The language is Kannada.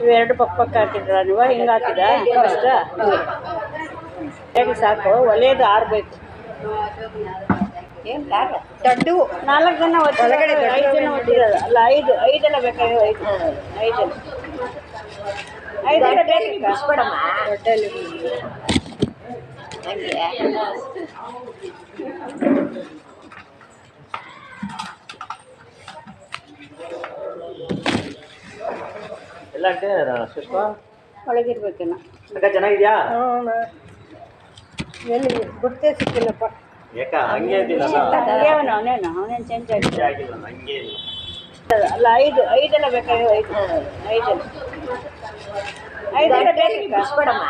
ಇವೆರಡು ಪಕ್ಕ ಪಕ್ಕ ಹಾಕಿದ್ರ ನೀವು? ಹಿಂಗೆ ಹಾಕಿದ ಫಸ್ಟ್ ಹೇಗೆ ಸಾಕು? ಒಲೆಯದು ಆರಬೇಕು ದೊಡ್ಡ. ನಾಲ್ಕು ಜನ ಒಳಗಡೆ ಐದು ಜನ ಒಟ್ಟಿರೋದು ಅಲ್ಲ ಐದು ಐದೆಲ್ಲ ಬೇಕಾಗಿ ಐದು. ಐದು ಜನ. ಐದೆಲ್ಲ ಬೇಕಾ? ಬಿಡಮ್ಮ ದೊಡ್ಡಲ್ಲಿ ಹಂಗೆ. ಎಲ್ಲ ಅಂಟೆ ಸುಷ್ಮ ಒಳಗಿರ್ಬೇಕೇನ ಅಕ್ಕ ಚೆನ್ನಾಗಿದ್ಯಾ? ಎಲ್ಲಿ ಗುರ್ತೇ ಸಿಕ್ಕಿಲ್ಲಪ್ಪ ಯಾಕ ಹಂಗೆ ಇದ್ದೀನಲ್ಲ ಅವನು ಅವನೇನು ಅವನೇನು ಚೇಂಜ್ ಆಗಿದೆ ಆಗಿಲ್ಲ ಹಂಗೆ ಇಲ್ಲ. ಅಲ್ಲ ಐದು ಐದೆಲ್ಲ ಬೇಕಾಗಿ ಐದು. ಐದು ಜನ ಐದೆಲ್ಲ ಬೇಕಾ ಬಿಡಮ್ಮ